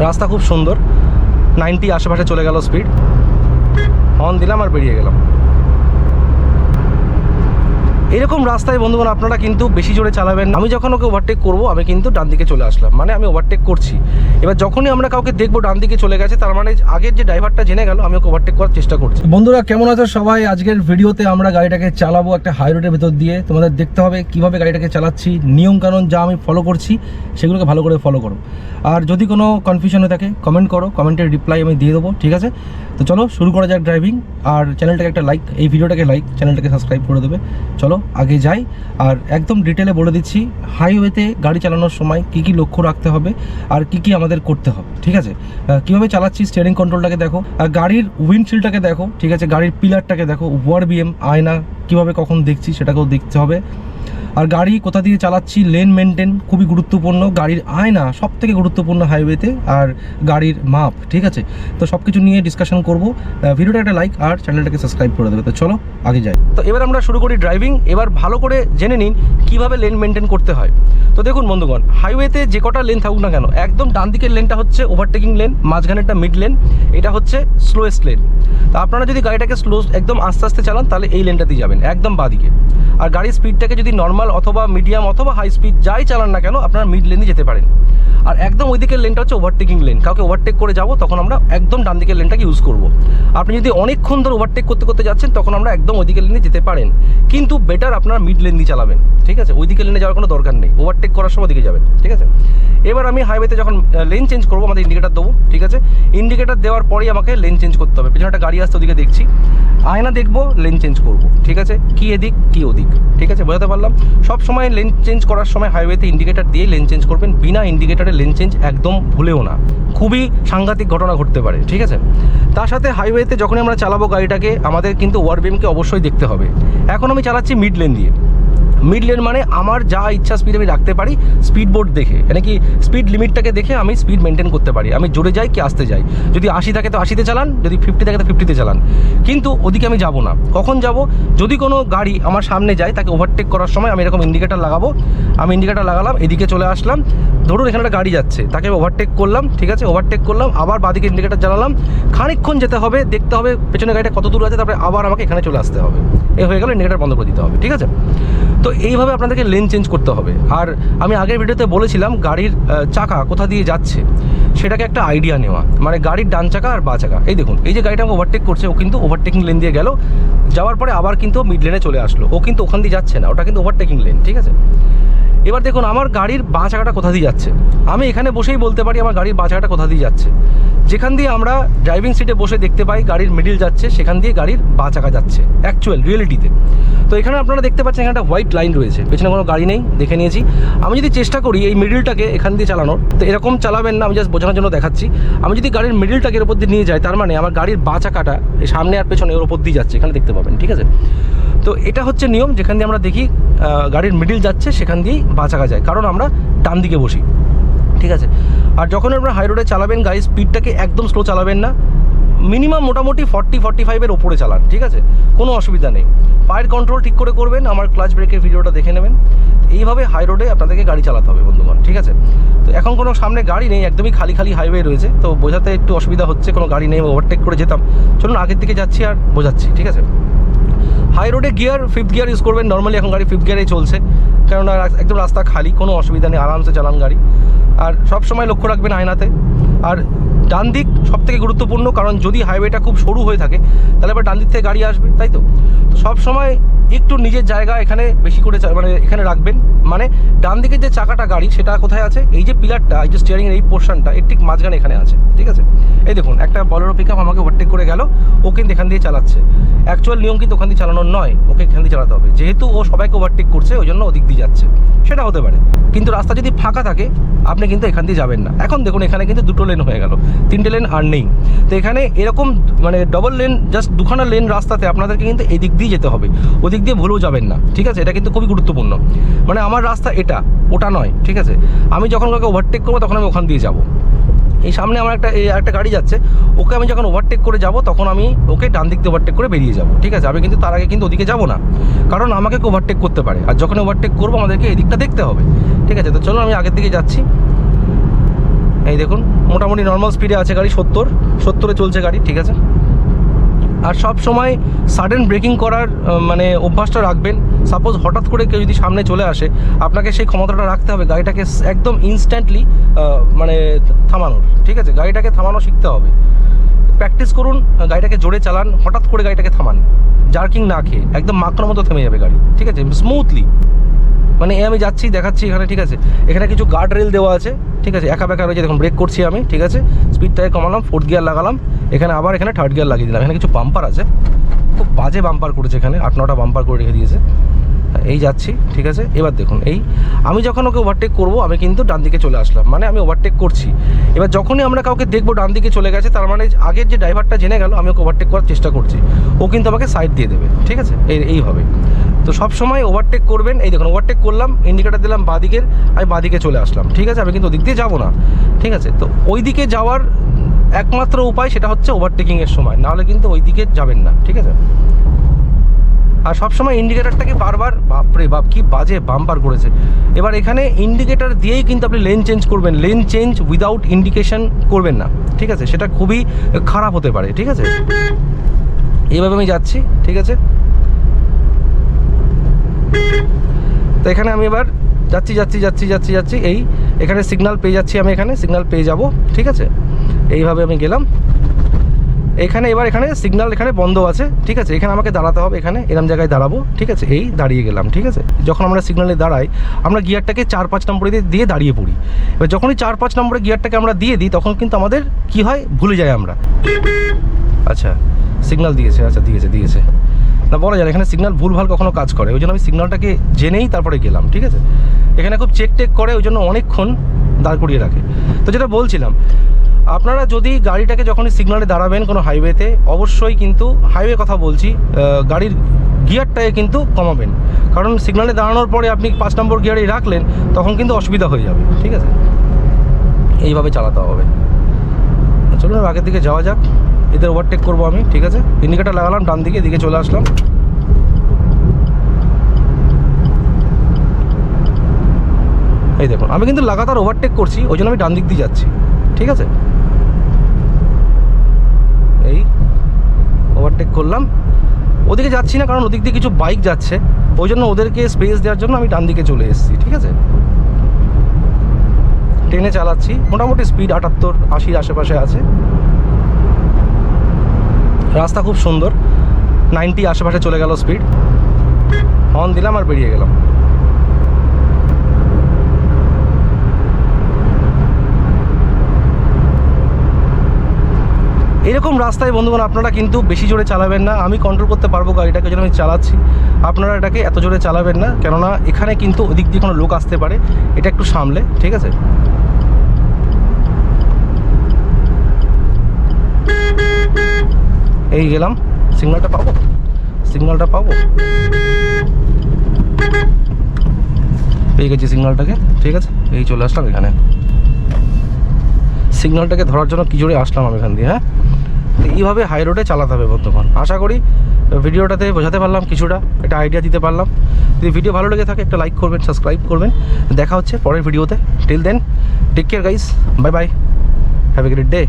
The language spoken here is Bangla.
রাস্তা খুব সুন্দর। নাইনটি আশেপাশে চলে গেল স্পিড হর্ন দিলাম আর বেরিয়ে গেলাম। এরকম রাস্তায় বন্ধুগণ আপনারা কিন্তু বেশি জোরে চালাবেন। আমি যখন ওকে ওভারটেক করব, আমি কিন্তু ডান দিকে চলে আসলাম। মানে আমি ওভারটেক করছি। এবার যখনই আমরা কাউকে দেখব ডান দিকে চলে গেছে, তার মানে আগের যে ড্রাইভারটা জেনে গেল, আমি ওকে ওভারটেক করার চেষ্টা করছি। বন্ধুরা, কেমন আছো সবাই? আজকের ভিডিওতে আমরা গাড়িটাকে চালাবো একটা হাই রোডের ভেতর দিয়ে। তোমাদের দেখতে হবে কীভাবে গাড়িটাকে চালাচ্ছি নিয়ম কানুন যা আমি ফলো করছি, সেগুলোকে ভালো করে ফলো করো। আর যদি কোনো কনফিউশন হয়ে থাকে কমেন্ট করো কমেন্টের রিপ্লাই আমি দিয়ে দেবো, ঠিক আছে? তো চলো, শুরু করা যাক ড্রাইভিং আর চ্যানেলটাকে একটা লাইক এই ভিডিওটাকে লাইক চ্যানেলটাকে সাবস্ক্রাইব করে দেবে। চলো আগে যাই। আর একদম ডিটেলে বলে দিচ্ছি হাইওয়েতে গাড়ি চালানোর সময় কি কি লক্ষ্য রাখতে হবে আর কি কি আমাদের করতে হবে, ঠিক আছে? কীভাবে চালাচ্ছি স্টিয়ারিং কন্ট্রোলটাকে দেখো, আর গাড়ির উইন্ডশিল্ডটাকে দেখো, ঠিক আছে? গাড়ির পিলারটাকে দেখো, ওয়ার বিএম, আয়না, কীভাবে কখন দেখছি সেটাকেও দেখতে হবে। আর গাড়ি কোথা দিয়ে চালাচ্ছি লেন মেনটেন খুবই গুরুত্বপূর্ণ। গাড়ির আয়না সব থেকে গুরুত্বপূর্ণ হাইওয়েতে আর গাড়ির মাপ, ঠিক আছে? তো সব কিছু নিয়ে ডিসকাশন করব। ভিডিওটা একটা লাইক আর চ্যানেলটাকে সাবস্ক্রাইব করে দেবে। তো চলো, আগে যাই। তো এবার আমরা শুরু করি ড্রাইভিং এবার ভালো করে জেনে নিন কীভাবে লেন মেনটেন করতে হয়। তো দেখুন বন্ধুগণ হাইওয়েতে যে কটা লেন থাকুক না কেন, একদম ডান দিকের লেনটা হচ্ছে ওভারটেকিং লেন মাঝখানেরটা মিড লেন এটা হচ্ছে স্লোয়েস্ট লেন তো আপনারা যদি গাড়িটাকে স্লো একদম আস্তে আস্তে চালান, তাহলে এই লেনটা দিয়ে যাবেন, একদম বাদিকে আর গাড়ির স্পিডটাকে যদি নর্মাল অথবা মিডিয়াম অথবা হাই স্পিড যাই চালান না কেন, আপনারা মিড লেনে যেতে পারেন। আর একদম ওই দিকের লেনটা হচ্ছে ওভারটেকিং লেন কাউকে ওভারটেক করে যাব, তখন আমরা একদম ডান দিকের লেনটাকে ইউজ করব। আপনি যদি অনেকক্ষণ ধরে ওভারটেক করতে করতে যাচ্ছেন, তখন আমরা একদম ওই দিকের লেনে যেতে পারেন। কিন্তু বেটার আপনারা মিড লেন দিয়ে চালাবেন, ঠিক আছে? ওই দিকের লেনে যাওয়ার কোনো দরকার নেই। ওভারটেক করার সময় দিকে যাবেন, ঠিক আছে? এবার আমি হাইওয়েতে যখন লেন চেঞ্জ করব, আমাদের ইন্ডিকেটার দেবো, ঠিক আছে? ইন্ডিকেটার দেওয়ার পরেই আমাকে লেন চেঞ্জ করতে হবে। পিছনে একটা গাড়ি আসতে ওদিকে দেখছি। আয়না দেখব লেন চেঞ্জ করব, ঠিক আছে? কি এদিক, কি ওদিক। ঠিক আছে, বোঝাতে পারলাম? সব সময় লেন চেঞ্জ করার সময় হাইওয়েতে ইন্ডিকেটার দিয়ে লেন্স চেঞ্জ করবেন, বিনা ইন্ডিকেটারে লেন্স চেঞ্জ একদম ভুলেও না। খুবই সাংঘাতিক ঘটনা ঘটতে পারে, ঠিক আছে? তার সাথে হাইওয়েতে যখন আমরা চালাবো গাড়িটাকে, আমাদের কিন্তু ওয়ার ওয়ারবিএমকে অবশ্যই দেখতে হবে। এখন আমি চালাচ্ছি মিড লেন দিয়ে। মিড লেন মানে আমার যা ইচ্ছা স্পিড আমি রাখতে পারি স্পিড বোর্ড দেখে। মানে কি স্পিড লিমিটটাকে দেখে আমি স্পিড মেনটেন করতে পারি। আমি জোরে যাই কি আসতে যাই। যদি আশি থাকে তো আশিতে চালান, যদি ফিফটি থাকে তো ফিফটিতে চালান। কিন্তু ওদিকে আমি যাব না। কখন যাব? যদি কোনো গাড়ি আমার সামনে যায়, তাকে ওভারটেক করার সময় আমি এরকম ইন্ডিকেটার লাগাবো। আমি ইন্ডিকেটার লাগালাম, এদিকে চলে আসলাম। ধরুন এখানে একটা গাড়ি যাচ্ছে, তাকে আমি ওভারটেক করলাম, ঠিক আছে ওভারটেক করলাম, আবার বাদিকে ইন্ডিকেটার জ্বালালাম। খানিকক্ষণ যেতে হবে, দেখতে হবে পেছনে গাড়িটা কত দূর আছে, তারপরে আবার আমাকে এখানে চলে আসতে হবে। এ হয়ে গেল, ইন্ডিকেটার বন্ধ করে দিতে হবে, ঠিক আছে? তো এইভাবে আপনাদেরকে লেন চেঞ্জ করতে হবে। আর আমি আগের ভিডিওতে বলেছিলাম, গাড়ির চাকা কোথা দিয়ে যাচ্ছে, সেটাকে একটা আইডিয়া নেওয়া। মানে গাড়ির ডান চাকা আর বা চাকা। এই দেখুন, এই যে গাড়িটা ওভারটেক করছে, ও কিন্তু ওভারটেকিং লেন দিয়ে গেল। যাওয়ার পরে আবার কিন্তু মিড লেনে চলে আসলো। ও কিন্তু ওখান দিয়ে যাচ্ছে না, ওটা কিন্তু ওভারটেকিং লেন ঠিক আছে? এবার দেখুন, আমার গাড়ির বাঁ চাকাটা কোথা দিয়ে যাচ্ছে? আমি এখানে বসেই বলতে পারি, আমার গাড়ির বাঁ চাকাটা কোথা দিয়ে যাচ্ছে? যেখান দিয়ে আমরা ড্রাইভিং সিটে বসে দেখতে পাই গাড়ির মিডিল যাচ্ছে, সেখান দিয়ে গাড়ির বা চাকা যাচ্ছে অ্যাকচুয়াল রিয়েলিটিতে তো। এখানে আপনারা দেখতে পাচ্ছেন এখানে একটা হোয়াইট লাইন রয়েছে, পেছনে কোনো গাড়ি নেই, দেখে নিয়েছি। আমি যদি চেষ্টা করি এই মিডিলটাকে এখান দিয়ে চালানোর, তো এরকম চালাবেন না, আমি জাস্ট বোঝানোর জন্য দেখাচ্ছি। আমি যদি গাড়ির মিডিলটাকে এর উপর দিয়ে নিয়ে যাই, তার মানে আমার গাড়ির বা চাকাটা এই সামনে আর পেছনে ওর উপর দিয়ে যাচ্ছে, এখানে দেখতে পাবেন, ঠিক আছে? তো এটা হচ্ছে নিয়ম, যেখান দিয়ে আমরা দেখি গাড়ির মিডিল যাচ্ছে, সেখান দিয়েই বা চাকা যায়, কারণ আমরা ডান দিকে বসি। ঠিক আছে? আর যখন আপনারা হাই রোডে চালাবেন গাড়ির স্পিডটাকে একদম স্লো চালাবেন না। মিনিমাম মোটামুটি ফর্টি ফর্টি ফাইভের ওপরে চালান, ঠিক আছে? কোনো অসুবিধা নেই। পায়ের কন্ট্রোল ঠিক করে করবেন, আমার ক্লাচ ব্রেকের ভিডিওটা দেখে নেবেন। এইভাবে হাই রোডে আপনাদেরকে গাড়ি চালাতে হবে, বন্ধুগণ, ঠিক আছে? তো এখন কোনো সামনে গাড়ি নেই, একদমই খালি খালি হাইওয়ে রয়েছে। তো বোঝাতে একটু অসুবিধা হচ্ছে, কোনো গাড়ি নেই ওভারটেক করে যেতাম। চলুন, আগের দিকে যাচ্ছি আর বোঝাচ্ছি, ঠিক আছে? হাই রোডে গিয়ার ফিফথ গিয়ার ইউজ করবেন। নর্মালি এখন গাড়ি ফিফথ গিয়ারেই চলছে। কেননা একদম রাস্তা খালি, কোনো অসুবিধা নেই, আরামসে চালান গাড়ি। আর সব সময় লক্ষ্য রাখবেন আয়নাতে। আর ডান দিক সব থেকে গুরুত্বপূর্ণ, কারণ যদি হাইওয়েটা খুব সরু হয়ে থাকে, তাহলে আবার ডান দিক থেকে গাড়ি আসবে, তাই তো? সব সময় একটু নিজের জায়গা এখানে বেশি করে মানে এখানে রাখবেন। মানে ডান দিকের যে চাকাটা গাড়ি, সেটা কোথায় আছে? এই যে পিলারটা, এই যে স্টিয়ারিংয়ের এই পোর্শনটা এর ঠিক মাঝখানে এখানে আছে। ঠিক আছে? এই দেখুন, একটা বলেরো পিক আমাকে ওভারটেক করে গেল। ও কিন্তু এখান দিয়ে চালাচ্ছে। অ্যাকচুয়াল নিয়ম কিন্তু ওখান দিয়ে চালানোর নয়। ওকে এখান দিয়ে চালাতে হবে। যেহেতু ও সবাইকে ওভারটেক করছে, ওই জন্য ওদিক দিয়ে যাচ্ছে। সেটা হতে পারে। কিন্তু রাস্তা যদি ফাঁকা থাকে, আপনি কিন্তু এখান দিয়ে যাবেন না। এখন দেখুন, এখানে কিন্তু দুটো লেন হয়ে গেল। তিনটে লেন আর নেই। তো এখানে এরকম মানে ডবল লেন জাস্ট দুখানা লেন রাস্তাতে আপনাদেরকে কিন্তু এদিক দিয়ে যেতে হবে। ওদিক দিয়ে ভুলেও যাবেন না, ঠিক আছে? এটা কিন্তু খুবই গুরুত্বপূর্ণ। মানে আমার রাস্তা এটা, ওটা নয়, ঠিক আছে? আমি যখন কাউকে ওভারটেক করব, তখন আমি ওখান দিয়ে যাব। এই সামনে আমার একটা একটা গাড়ি যাচ্ছে, ওকে আমি যখন ওভারটেক করে যাব, তখন আমি ওকে ডান দিক দিয়ে ওভারটেক করে বেরিয়ে যাব, ঠিক আছে? আমি কিন্তু তার আগে কিন্তু ওদিকে যাব না, কারণ আমাকে ওভারটেক করতে পারে। আর যখন ওভারটেক করব, আমাদেরকে এদিকটা দিকটা দেখতে হবে, ঠিক আছে? তো চলো আমি আগের দিকে যাচ্ছি। এই দেখুন, মোটামুটি নর্মাল স্পিডে আছে গাড়ি সত্তর, সত্তরে চলছে গাড়ি, ঠিক আছে? আর সব সময় সাডেন ব্রেকিং করার মানে অভ্যাসটা রাখবেন। সাপোজ হঠাৎ করে কেউ যদি সামনে চলে আসে, আপনাকে সেই ক্ষমতাটা রাখতে হবে, গাড়িটাকে একদম ইনস্ট্যান্টলি মানে থামানোর, ঠিক আছে? গাড়িটাকে থামানো শিখতে হবে। প্র্যাকটিস করুন, গাড়িটাকে জোরে চালান, হঠাৎ করে গাড়িটাকে থামান। জার্কিং না খেয়ে, একদম মাখনের মতো থেমে যাবে গাড়ি, ঠিক আছে? স্মুথলি মানে এ আমি যাচ্ছি, দেখাচ্ছি এখানে, ঠিক আছে? এখানে কিছু গার্ড রেল দেওয়া আছে, ঠিক আছে? একা বেকা রয়েছে, দেখুন ব্রেক করছি আমি, ঠিক আছে? স্পিডটাকে কমালাম ফোর্থ গিয়ার লাগালাম এখানে আবার এখানে থার্ড গিয়ার লাগিয়ে দিলাম। এখানে কিছু বাম্পার আছে। খুব বাজে বাম্পার করেছে এখানে। আট নটা বাম্পার করে রেখে দিয়েছে। এই যাচ্ছি, ঠিক আছে? এবার দেখুন, এই আমি যখন ওকে ওভারটেক করব, আমি কিন্তু ডান দিকে চলে আসলাম। মানে আমি ওভারটেক করছি। এবার যখনই আমরা কাউকে দেখব ডান দিকে চলে গেছে, তার মানে আগের যে ড্রাইভারটা জেনে গেল, আমি ওকে ওভারটেক করার চেষ্টা করছি। ও কিন্তু আমাকে সাইড দিয়ে দেবে, ঠিক আছে? এই এইভাবে তো সব সময় ওভারটেক করবেন। এই দেখুন ওভারটেক করলাম ইন্ডিকেটার দিলাম বাদিকের, আমি বাদিকে চলে আসলাম, ঠিক আছে? আমি কিন্তু ওদিক দিয়ে যাব না, ঠিক আছে? তো ওই দিকে যাওয়ার একমাত্র উপায় সেটা হচ্ছে ওভারটেকিংয়ের সময়, নাহলে কিন্তু ওই দিকে যাবেন না, ঠিক আছে? আর সবসময় ইন্ডিকেটারটাকে বারবার, বাপরে বাপ, কি বাজে বাম্পার করেছে। এবার এখানে ইন্ডিকেটার দিয়েই কিন্তু আপনি লেন চেঞ্জ করবেন লেন চেঞ্জ উইদাউট ইন্ডিকেশন করবেন না, ঠিক আছে? সেটা খুবই খারাপ হতে পারে, ঠিক আছে? এইভাবে আমি যাচ্ছি, ঠিক আছে? তো এখানে আমি এবার যাচ্ছি যাচ্ছি যাচ্ছি যাচ্ছি যাচ্ছি, এই এখানে সিগনাল পেয়ে যাচ্ছি আমি এখানে সিগনাল পেয়ে যাব, ঠিক আছে? এইভাবে আমি গেলাম। এখানে, এবার এখানে সিগনাল এখানে বন্ধ আছে, ঠিক আছে? এখানে আমাকে দাঁড়াতে হবে, এখানে এরম জায়গায় দাঁড়াবো, ঠিক আছে? এই দাঁড়িয়ে গেলাম, ঠিক আছে? যখন আমরা সিগনালে দাঁড়াই, আমরা গিয়ারটাকে চার পাঁচ নম্বরে দিয়ে- দাঁড়িয়ে পড়ি। এবার যখনই চার পাঁচ নম্বরে গিয়ারটাকে আমরা দিয়ে দিই, তখন কিন্তু আমাদের কি হয়? ভুলে যাই আমরা। আচ্ছা সিগনাল দিয়েছে আচ্ছা দিয়েছে দিয়েছে। না, বলা যায় এখানে সিগন্যাল ভুলভাল কখনো কাজ করে। ওই জন্য আমি সিগনালটাকে জেনেই তারপরে গেলাম, ঠিক আছে? এখানে খুব চেক টেক করে, ওই জন্য অনেকক্ষণ দাঁড় করিয়ে রাখে। তো যেটা বলছিলাম আপনারা যদি গাড়িটাকে যখনই সিগনালে দাঁড়াবেন কোনো হাইওয়েতে অবশ্যই কিন্তু হাইওয়ে কথা বলছি গাড়ির গিয়ারটাকে কিন্তু কমাবেন। কারণ সিগনালে দাঁড়ানোর পরে আপনি পাঁচ নম্বর গিয়ারেই রাখলেন, তখন কিন্তু অসুবিধা হয়ে যাবে, ঠিক আছে? এইভাবে চালাতে হবে। চলুন আগের দিকে যাওয়া যাক, এদের ওভারটেক করব আমি, ঠিক আছে? ইন্ডিকেটার লাগালাম, ডান দিকে, এদিকে চলে আসলাম। এই দেখুন, আমি কিন্তু লাগাতার ওভারটেক করছি, ওই জন্য আমি ডান দিক দিয়ে যাচ্ছি, ঠিক আছে এই ওভারটেক করলাম। ওদিকে যাচ্ছি না, কারণ ওদিক দিয়ে কিছু বাইক যাচ্ছে। ওই জন্য ওদেরকে স্পেস দেওয়ার জন্য আমি ডান দিকে চলে এসেছি, ঠিক আছে? ট্রেনে চালাচ্ছি, মোটামুটি স্পিড আটাত্তর, আশির আশেপাশে আছে। রাস্তা খুব সুন্দর নাইনটি আশেপাশে চলে গেল স্পিড হর্ন দিলাম আর বেরিয়ে গেলাম। এরকম রাস্তায়, বন্ধুগণ, আপনারা কিন্তু বেশি জোরে চালাবেন না। আমি কন্ট্রোল করতে পারব গাড়িটাকে যেন আমি চালাচ্ছি। আপনারা এটাকে এত জোরে চালাবেন না, কেননা এখানে কিন্তু ওদিক দিয়ে কোনো লোক আসতে পারে। এটা একটু সামলে, ঠিক আছে? এই গেলাম। সিগন্যালটা পাবো? সিগন্যালটা পাবো? পেয়ে গেছি সিগন্যালটাকে, ঠিক আছে? এই চলে আসলাম এখানে। সিগন্যালটাকে ধরার জন্য কি জোরে আসলাম আমি এখান দিয়ে হ্যাঁ? এইভাবে হাই রোডে চালাতে হবে বর্তমান। আশা করি ভিডিওটাতে বোঝাতে পারলাম কিছুটা, একটা আইডিয়া দিতে পারলাম। যদি ভিডিও ভালো লেগে থাকে, একটা লাইক করবেন সাবস্ক্রাইব করবেন। দেখা হচ্ছে পরের ভিডিওতে till then take care guys bye bye have a great day